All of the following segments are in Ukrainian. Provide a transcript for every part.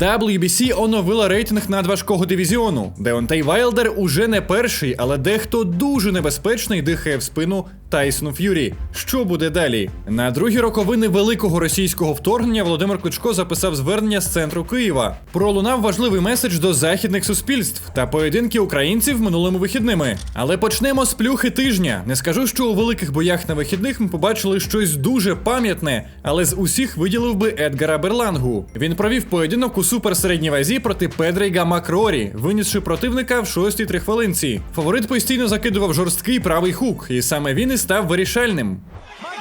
WBC оновила рейтинг надважкого дивізіону. Деонтей Вайлдер уже не перший, але дехто дуже небезпечний дихає в спину Тайсону Ф'юрі. Що буде далі? На другі роковини великого російського вторгнення Володимир Кличко записав звернення з центру Києва. Пролунав важливий меседж до західних суспільств та поєдинки українців минулими вихідними. Але почнемо з плюхи тижня. Не скажу, що у великих боях на вихідних ми побачили щось дуже пам'ятне, але з усіх виділив би Едгара Берлангу. Він провів поєдинок у суперсередній вазі проти Педрейга Макрорі, винісши противника в шостій трихвилинці. Фаворит постійно закидував жорсткий правий хук, і саме він і став вирішальним. Oh.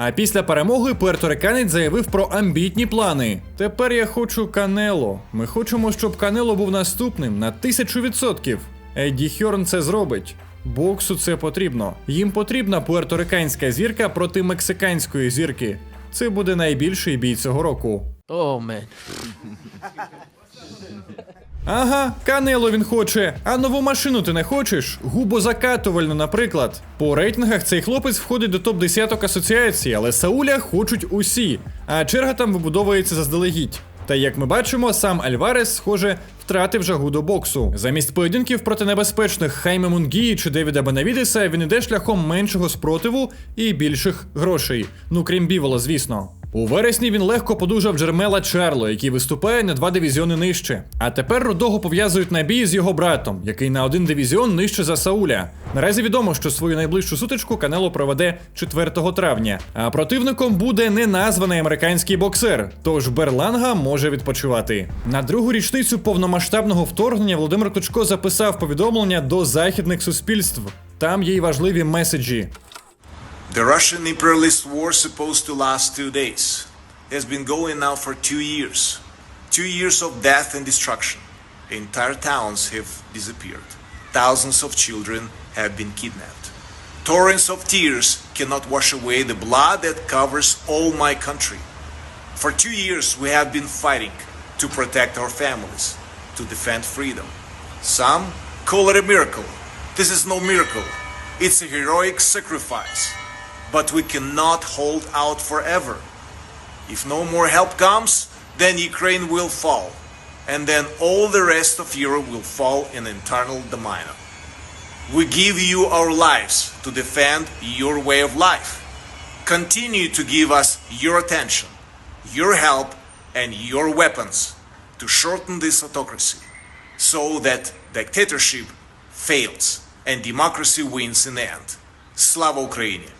А після перемоги пуерториканець заявив про амбітні плани. Тепер я хочу Канело. Ми хочемо, щоб Канело був наступним на тисячу відсотків. Едді Хьорн це зробить. Боксу це потрібно. Їм потрібна пуерториканська зірка проти мексиканської зірки. Це буде найбільший бій цього року. Oh man. Ага, Канело він хоче. А нову машину ти не хочеш? Губозакатувальну, наприклад. По рейтингах цей хлопець входить до топ 10 асоціації, але Сауля хочуть усі. А черга там вибудовується заздалегідь. Та як ми бачимо, сам Альварес, схоже, втратив жагу до боксу. Замість поєдинків проти небезпечних Хайме Мунгії чи Девіда Бенавідеса він іде шляхом меншого спротиву і більших грошей. Ну крім бівола, звісно. У вересні він легко подужав Джермела Чарло, який виступає на два дивізіони нижче. А тепер Рудого пов'язують на бій з його братом, який на один дивізіон нижче за Сауля. Наразі відомо, що свою найближчу сутичку Канело проведе 4 травня. А противником буде неназваний американський боксер. Тож Берланга може відпочивати. На другу річницю повномасштабного вторгнення Володимир Кличко записав повідомлення до західних суспільств. Там є й важливі меседжі. The Russian imperialist war supposed to last two days has been going now for two years. Two years of death and destruction. Entire towns have disappeared. Thousands of children have been kidnapped. Torrents of tears cannot wash away the blood that covers all my country. For two years we have been fighting to protect our families, to defend freedom. Some call it a miracle. This is no miracle. It's a heroic sacrifice. But we cannot hold out forever. If no more help comes, then Ukraine will fall. And then all the rest of Europe will fall in internal domino. We give you our lives to defend your way of life. Continue to give us your attention, your help, and your weapons to shorten this autocracy so that dictatorship fails and democracy wins in the end. Slava Ukraini!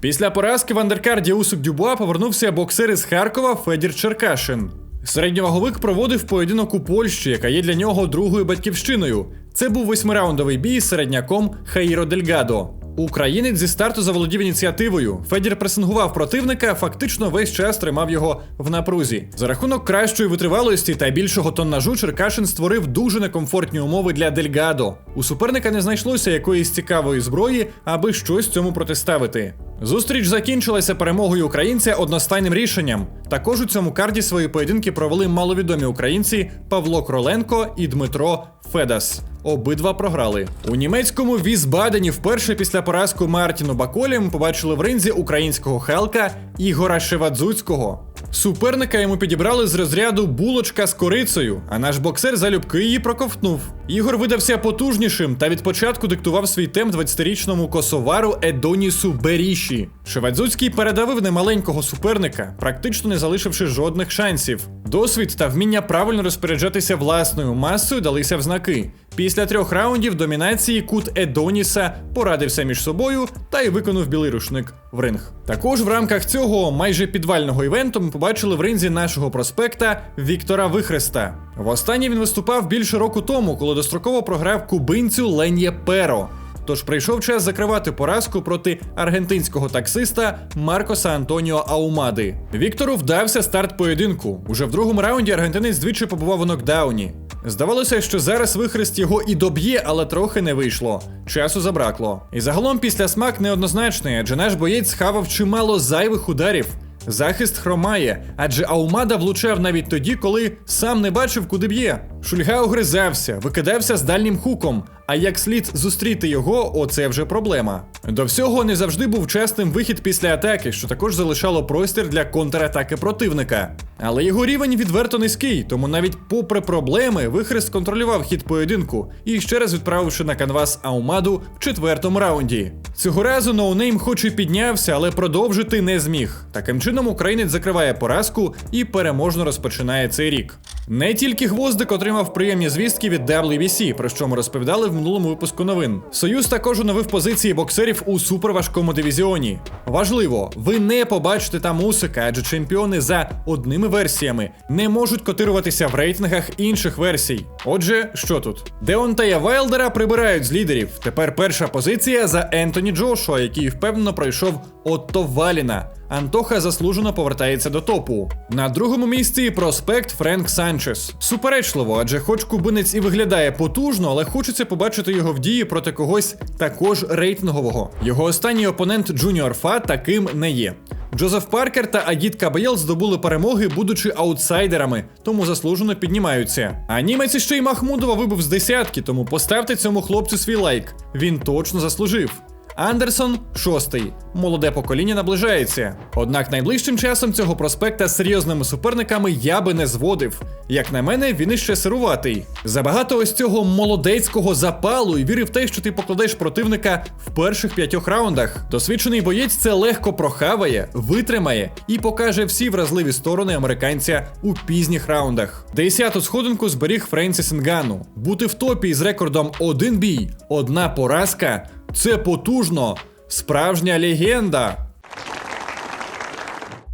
Після поразки в андеркарді Усук Дюбуа повернувся боксер із Харкова Федір Черкашин. Середньоваговик проводив поєдинок у Польщі, яка є для нього другою батьківщиною. Це був восьмираундовий бій з середняком Хаїро Дельгадо. Українець зі старту заволодів ініціативою. Федір пресингував противника, фактично весь час тримав його в напрузі. За рахунок кращої витривалості та більшого тоннажу Черкашин створив дуже некомфортні умови для Дельгадо. У суперника не знайшлося якоїсь цікавої зброї, аби щось цьому протиставити. Зустріч закінчилася перемогою українця одностайним рішенням. Також у цьому карді свої поєдинки провели маловідомі українці Павло Кроленко і Дмитро Федас. Обидва програли. У німецькому Візбадені вперше після поразку Мартіну Баколі ми побачили в ринзі українського хелка Ігора Шевадзуцького. Суперника йому підібрали з розряду булочка з корицею, а наш боксер залюбки її проковтнув. Ігор видався потужнішим та від початку диктував свій темп 20-річному косовару Едонісу Беріші. Шевадзуцький передавив немаленького суперника, практично не залишивши жодних шансів. Досвід та вміння правильно розпоряджатися власною масою далися в знаки. Після трьох раундів домінації кут Едоніса порадився між собою та й виконав білий рушник в ринг. Також в рамках цього майже підвального івенту ми побачили в ринзі нашого проспекта Віктора Вихреста. Востаннє він виступав більше року тому, коли достроково програв кубинцю Ленє Перо. Тож прийшов час закривати поразку проти аргентинського таксиста Маркоса Антоніо Аумади. Віктору вдався старт поєдинку. Уже в другому раунді аргентинець двічі побував у нокдауні. Здавалося, що зараз вихрест його і доб'є, але трохи не вийшло. Часу забракло. І загалом після смак неоднозначний, адже наш боєць схавав чимало зайвих ударів. Захист хромає, адже Аумада влучав навіть тоді, коли сам не бачив, куди б'є. Шульга огризався, викидався з дальнім хуком. А як слід зустріти його, оце вже проблема. До всього не завжди був чесним вихід після атаки, що також залишало простір для контратаки противника. Але його рівень відверто низький, тому навіть попри проблеми, вихрест контролював хід поєдинку і ще раз відправивши на канвас Аумаду в четвертому раунді. Цього разу ноунейм хоч і піднявся, але продовжити не зміг. Таким чином українець закриває поразку і переможно розпочинає цей рік. Не тільки гвоздик отримав приємні звістки від WBC, про що ми розповідали в минулому випуску новин. Союз також оновив позиції боксерів у суперважкому дивізіоні. Важливо, ви не побачите там Усика, адже чемпіони за одними версіями не можуть котируватися в рейтингах інших версій. Отже, що тут? Деонтая Вайлдера прибирають з лідерів. Тепер перша позиція за Ентоні Джошуа, який впевнено пройшов Отто Валіна. Антоха заслужено повертається до топу. На другому місці проспект Френк Санчес. Суперечливо, адже хоч кубинець і виглядає потужно, але хочеться побачити його в дії проти когось також рейтингового. Його останній опонент Джуніор Фа таким не є. Джозеф Паркер та Агіт Кабаєл здобули перемоги, будучи аутсайдерами, тому заслужено піднімаються. А німець іще й Махмудова вибив з десятки, тому поставте цьому хлопцю свій лайк. Він точно заслужив. Андерсон шостий. Молоде покоління наближається. Однак найближчим часом цього проспекта з серйозними суперниками я би не зводив. Як на мене, він іще сируватий. Забагато ось цього молодецького запалу і віри в те, що ти покладеш противника в перших п'ятьох раундах. Досвідчений боєць це легко прохаває, витримає і покаже всі вразливі сторони американця у пізніх раундах. Десяту сходинку зберіг Френсіс Нгану. Бути в топі з рекордом один бій, одна поразка. Це потужно, справжня легенда.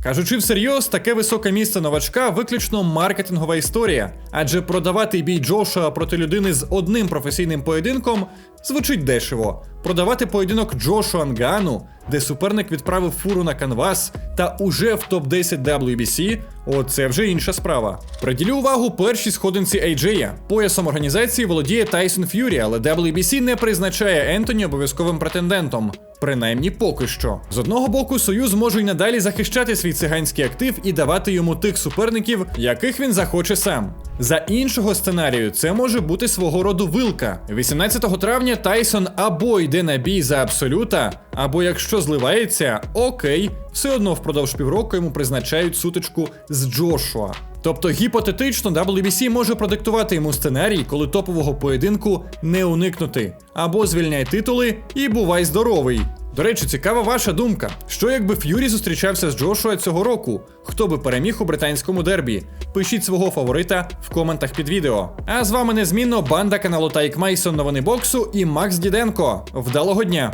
Кажучи всерйоз, таке високе місце новачка виключно маркетингова історія, адже продавати бій Джошуа проти людини з одним професійним поєдинком звучить дешево. Продавати поєдинок Джошуа Нгану, де суперник відправив фуру на канвас та уже в топ-10 WBC, оце вже інша справа. Приділю увагу першій сходинці AJ. Поясом організації володіє Тайсон Ф'юрі, але WBC не призначає Ентоні обов'язковим претендентом. Принаймні поки що. З одного боку, Союз може й надалі захищати свій циганський актив і давати йому тих суперників, яких він захоче сам. За іншого сценарію, це може бути свого роду вилка. 18 травня Тайсон або йде на бій за абсолюта, або якщо зливається, окей, все одно впродовж півроку йому призначають сутичку з Джошуа. Тобто гіпотетично WBC може продиктувати йому сценарій, коли топового поєдинку не уникнути, або звільняй титули і бувай здоровий. До речі, цікава ваша думка. Що якби Ф'юрі зустрічався з Джошуа цього року? Хто би переміг у британському дербі? Пишіть свого фаворита в коментах під відео. А з вами незмінно банда каналу Тайк Майсон Новини боксу і Макс Діденко. Вдалого дня!